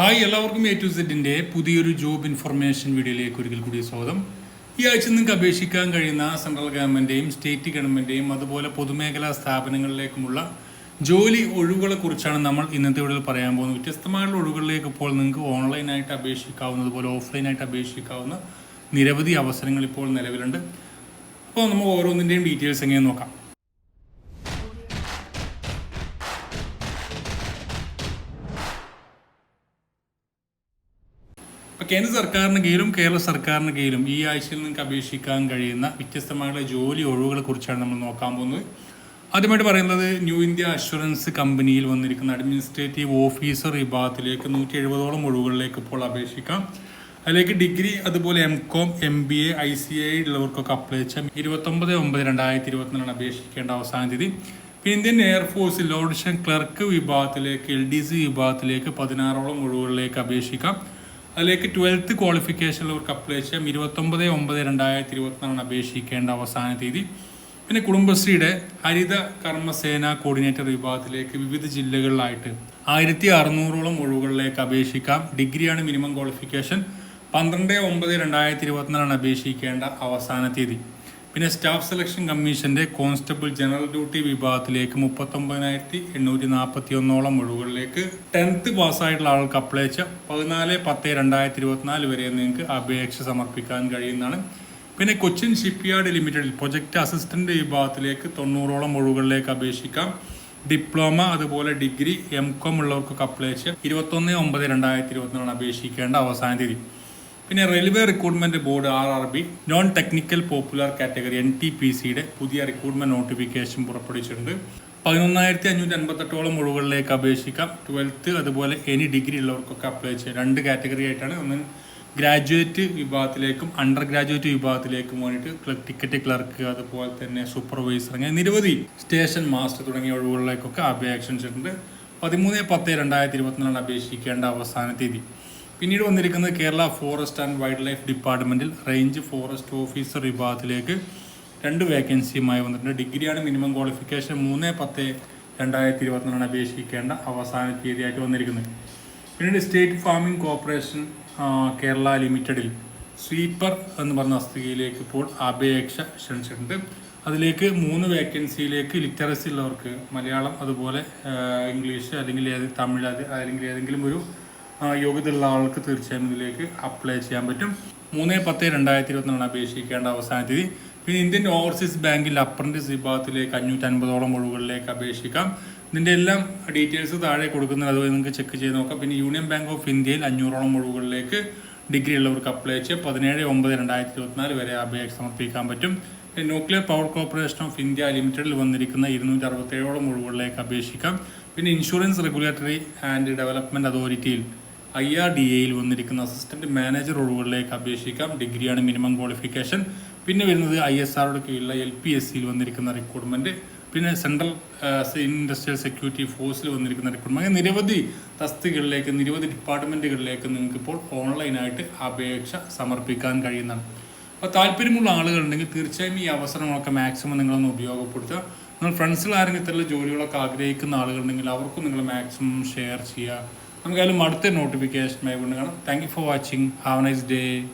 Hi എല്ലാവർക്കും A to സെറ്റിന്റെ പുതിയൊരു ജോബ് ഇൻഫർമേഷൻ വീഡിയോയിലേക്ക് ഒരിക്കൽ കൂടി സ്വാഗതം. ഈ ആഴ്ച നിങ്ങൾക്ക് അപേക്ഷിക്കാൻ കഴിയുന്ന സെൻട്രൽ ഗവൺമെന്റേയും സ്റ്റേറ്റ് ഗവൺമെന്റേയും അതുപോലെ പൊതുമേഖലാ സ്ഥാപനങ്ങളിലേക്കുമുള്ള ജോലി ഒഴിവുകളെ കുറിച്ചാണ് നമ്മൾ ഇന്നത്തെ വീഡിയോയിൽ പറയാൻ പോകുന്നത്. വ്യത്യസ്തമായുള്ള ഒഴിവുകളിലേക്ക് ഇപ്പോൾ നിങ്ങൾക്ക് ഓൺലൈനായിട്ട് അപേക്ഷിക്കാവുന്ന അതുപോലെ ഓഫ്ലൈനായിട്ട് അപേക്ഷിക്കാവുന്ന നിരവധി അവസരങ്ങൾ ഇപ്പോൾ നിലവിലുണ്ട്. അപ്പോൾ നമുക്ക് ഓരോന്നിന്റെയും ഡീറ്റെയിൽസ് എങ്ങനെ നോക്കാം. ഇപ്പൊ കേന്ദ്ര സർക്കാരിന് കീഴിലും കേരള സർക്കാരിന് കീഴിലും ഈ ആഴ്ചയിൽ നിങ്ങൾക്ക് അപേക്ഷിക്കാൻ കഴിയുന്ന വ്യത്യസ്തമായുള്ള ജോലി ഒഴിവുകളെ കുറിച്ചാണ് നമ്മൾ നോക്കാൻ പോകുന്നത്. ആദ്യമായിട്ട് പറയുന്നത് ന്യൂ ഇന്ത്യ അഷുറൻസ് കമ്പനിയിൽ വന്നിരിക്കുന്ന അഡ്മിനിസ്ട്രേറ്റീവ് ഓഫീസർ വിഭാഗത്തിലേക്ക് നൂറ്റി എഴുപതോളം ഒഴിവുകളിലേക്ക് ഇപ്പോൾ അപേക്ഷിക്കാം. അതിലേക്ക് ഡിഗ്രി അതുപോലെ M com M B A I C I ഉള്ളവർക്കൊക്കെ apply ചെയ്യാം. ഇരുപത്തൊമ്പത് ഒമ്പത് രണ്ടായിരത്തി ഇരുപത്തിനാലാണ് അപേക്ഷിക്കേണ്ട അവസാന തീയതി. പിന്നെ ഇന്ത്യൻ എയർഫോഴ്സ് ലോഡ്ഷൻ ക്ലർക്ക് വിഭാഗത്തിലേക്ക് എൽ ഡി സി വിഭാഗത്തിലേക്ക് പതിനാറോളം ഒഴിവുകളിലേക്ക് അപേക്ഷിക്കാം. അതിലേക്ക് ട്വൽത്ത് ക്വാളിഫിക്കേഷനിലവർക്ക് അപ്ലൈ ചെയ്യാം. ഇരുപത്തൊമ്പത് ഒമ്പത് രണ്ടായിരത്തി ഇരുപത്തിനാലാണ് അപേക്ഷിക്കേണ്ട അവസാന തീയതി. പിന്നെ കുടുംബശ്രീയുടെ ഹരിത കർമ്മസേന കോർഡിനേറ്റർ വിഭാഗത്തിലേക്ക് വിവിധ ജില്ലകളിലായിട്ട് ആയിരത്തി അറുന്നൂറോളം ഒഴിവുകളിലേക്ക് അപേക്ഷിക്കാം. ഡിഗ്രിയാണ് മിനിമം ക്വാളിഫിക്കേഷൻ പന്ത്രണ്ട് ഒമ്പത് രണ്ടായിരത്തി ഇരുപത്തിനാലാണ് അപേക്ഷിക്കേണ്ട അവസാന തീയതി. പിന്നെ സ്റ്റാഫ് സെലക്ഷൻ കമ്മീഷന്റെ കോൺസ്റ്റബിൾ ജനറൽ ഡ്യൂട്ടി വിഭാഗത്തിലേക്ക് മുപ്പത്തൊമ്പതിനായിരത്തി എണ്ണൂറ്റി നാൽപ്പത്തി ഒന്നോളം ഒഴിവുകളിലേക്ക് ടെൻത്ത് പാസ്സായിട്ടുള്ള ആൾക്ക് അപ്ലൈ ചെയ്യാം പതിനാല് പത്ത് രണ്ടായിരത്തി ഇരുപത്തിനാല് വരെ നിങ്ങൾക്ക് അപേക്ഷ സമർപ്പിക്കാൻ കഴിയുന്നതാണ്. പിന്നെ കൊച്ചിൻ ഷിപ്പ്യാർഡ് ലിമിറ്റഡിൽ പ്രൊജക്ട് അസിസ്റ്റന്റ് വിഭാഗത്തിലേക്ക് തൊണ്ണൂറോളം ഒഴിവുകളിലേക്ക് അപേക്ഷിക്കാം. ഡിപ്ലോമ അതുപോലെ ഡിഗ്രി എം കോം ഉള്ളവർക്കൊക്കെ അപ്ലൈ ചെയ്യാം ഇരുപത്തൊന്ന് ഒമ്പത് രണ്ടായിരത്തി ഇരുപത്തിനാണ് അപേക്ഷിക്കേണ്ട അവസാന തീയതി. പിന്നെ railway recruitment board R R B non technical popular category N T P സിയുടെ പുതിയ റിക്രൂട്ട്മെന്റ് നോട്ടിഫിക്കേഷൻ പുറപ്പെടുവിച്ചിട്ടുണ്ട്. പതിനൊന്നായിരത്തി അഞ്ഞൂറ്റി അൻപത്തെട്ടോളം ഒഴിവുകളിലേക്ക് അപേക്ഷിക്കാം. ട്വൽത്ത് അതുപോലെ എനി ഡിഗ്രി ഉള്ളവർക്കൊക്കെ അപ്ലൈ ചെയ്യാം. രണ്ട് കാറ്റഗറി ആയിട്ടാണ് ഒന്ന് ഗ്രാജുവേറ്റ് വിഭാഗത്തിലേക്കും അണ്ടർ ഗ്രാജുവേറ്റ് വിഭാഗത്തിലേക്കും വേണ്ടിയിട്ട് ടിക്കറ്റ് ക്ലർക്ക് അതുപോലെ തന്നെ സൂപ്പർവൈസർ അങ്ങനെ നിരവധി സ്റ്റേഷൻ മാസ്റ്റർ തുടങ്ങിയ ഒഴിവുകളിലേക്കൊക്കെ അപേക്ഷിച്ചിട്ടുണ്ട്. പതിമൂന്ന് പത്ത് രണ്ടായിരത്തി ഇരുപത്തിനാലാണ് അപേക്ഷിക്കേണ്ട അവസാന തീയതി. പിന്നീട് വന്നിരിക്കുന്നത് Kerala forest and wildlife ഡിപ്പാർട്ട്മെന്റിൽ റേഞ്ച് ഫോറസ്റ്റ് ഓഫീസർ വിഭാഗത്തിലേക്ക് രണ്ട് വേക്കൻസിയുമായി വന്നിട്ടുണ്ട്. ഡിഗ്രിയാണ് മിനിമം ക്വാളിഫിക്കേഷൻ മൂന്ന് പത്ത് രണ്ടായിരത്തി ഇരുപത്തിനാലാണ് അപേക്ഷിക്കേണ്ട അവസാന തീയതിയായിട്ട് വന്നിരിക്കുന്നത്. പിന്നീട് സ്റ്റേറ്റ് ഫാമിംഗ് കോർപ്പറേഷൻ കേരള ലിമിറ്റഡിൽ സ്വീപ്പർ എന്ന് പറഞ്ഞ തസ്തികയിലേക്ക് ഇപ്പോൾ അപേക്ഷ ക്ഷണിച്ചിട്ടുണ്ട്. അതിലേക്ക് മൂന്ന് വേക്കൻസിയിലേക്ക് ലിറ്ററസി ഉള്ളവർക്ക് മലയാളം അതുപോലെ ഇംഗ്ലീഷ് അല്ലെങ്കിൽ തമിഴ് അല്ലെങ്കിൽ ഏതെങ്കിലും ഒരു യോഗ്യതയുള്ള ആൾക്ക് തീർച്ചയായും ഇതിലേക്ക് അപ്ലൈ ചെയ്യാൻ പറ്റും. മൂന്ന് പത്ത് രണ്ടായിരത്തി ഇരുപത്തിനാണ് അപേക്ഷിക്കേണ്ട അവസാന തീയതി. പിന്നെ ഇന്ത്യൻ ഓവർസീസ് ബാങ്കിൽ അപ്രന്റീസ് വിഭാഗത്തിലേക്ക് അഞ്ഞൂറ്റി അൻപതോളം ഒഴിവുകളിലേക്ക് അപേക്ഷിക്കാം. ഇതിന്റെ എല്ലാം ഡീറ്റെയിൽസ് താഴെ കൊടുക്കുന്നത് അതുപോലെ നിങ്ങൾക്ക് ചെക്ക് ചെയ്ത് നോക്കാം. പിന്നെ യൂണിയൻ ബാങ്ക് ഓഫ് ഇന്ത്യയിൽ അഞ്ഞൂറോളം ഒഴിവുകളിലേക്ക് ഡിഗ്രി ഉള്ളവർക്ക് അപ്ലൈ ചെയ്യാം. പതിനേഴ് ഒമ്പത് രണ്ടായിരത്തി ഇരുപത്തിനാല് വരെ അപേക്ഷ സമർപ്പിക്കാൻ പറ്റും. Nuclear power corporation of India ലിമിറ്റഡിൽ വന്നിരിക്കുന്ന ഇരുന്നൂറ്റി അറുപത്തേഴോളം ഒഴിവുകളിലേക്ക് അപേക്ഷിക്കാം. പിന്നെ ഇൻഷുറൻസ് റെഗുലേറ്ററി ആൻഡ് ഡെവലപ്മെന്റ് അതോറിറ്റിയിൽ ഐ ആർ ഡി എയിൽ വന്നിരിക്കുന്ന അസിസ്റ്റന്റ് മാനേജർ ഒഴിവുകളിലേക്ക് അപേക്ഷിക്കാം. ഡിഗ്രിയാണ് മിനിമം ക്വാളിഫിക്കേഷൻ പിന്നെ വരുന്നത് ഐ എസ് ആറുടെ കീഴിലുള്ള എൽ പി എസ് സിയിൽ വന്നിരിക്കുന്ന റിക്രൂട്ട്മെന്റ് പിന്നെ സെൻട്രൽ ഇൻഡസ്ട്രിയൽ സെക്യൂരിറ്റി ഫോഴ്സിൽ വന്നിരിക്കുന്ന റിക്രൂട്ട്മെന്റ് അങ്ങനെ നിരവധി തസ്തികളിലേക്ക് നിരവധി ഡിപ്പാർട്ട്മെന്റുകളിലേക്ക് നിങ്ങൾക്ക് ഇപ്പോൾ ഓൺലൈനായിട്ട് അപേക്ഷ സമർപ്പിക്കാൻ കഴിയുന്നതാണ്. അപ്പോൾ താല്പര്യമുള്ള ആളുകളുണ്ടെങ്കിൽ തീർച്ചയായും ഈ അവസരങ്ങളൊക്കെ മാക്സിമം നിങ്ങളൊന്ന് ഉപയോഗപ്പെടുത്തുക. നിങ്ങൾ ഫ്രണ്ട്സിൽ ആരെങ്കിലും ഇത്തരം ജോലികളൊക്കെ ആഗ്രഹിക്കുന്ന ആളുകളുണ്ടെങ്കിൽ അവർക്കും നിങ്ങൾ മാക്സിമം ഷെയർ ചെയ്യുക. നമുക്കായാലും അടുത്ത നോട്ടിഫിക്കേഷനായി കൊണ്ട് കാണാം. Thank you for watching have nice day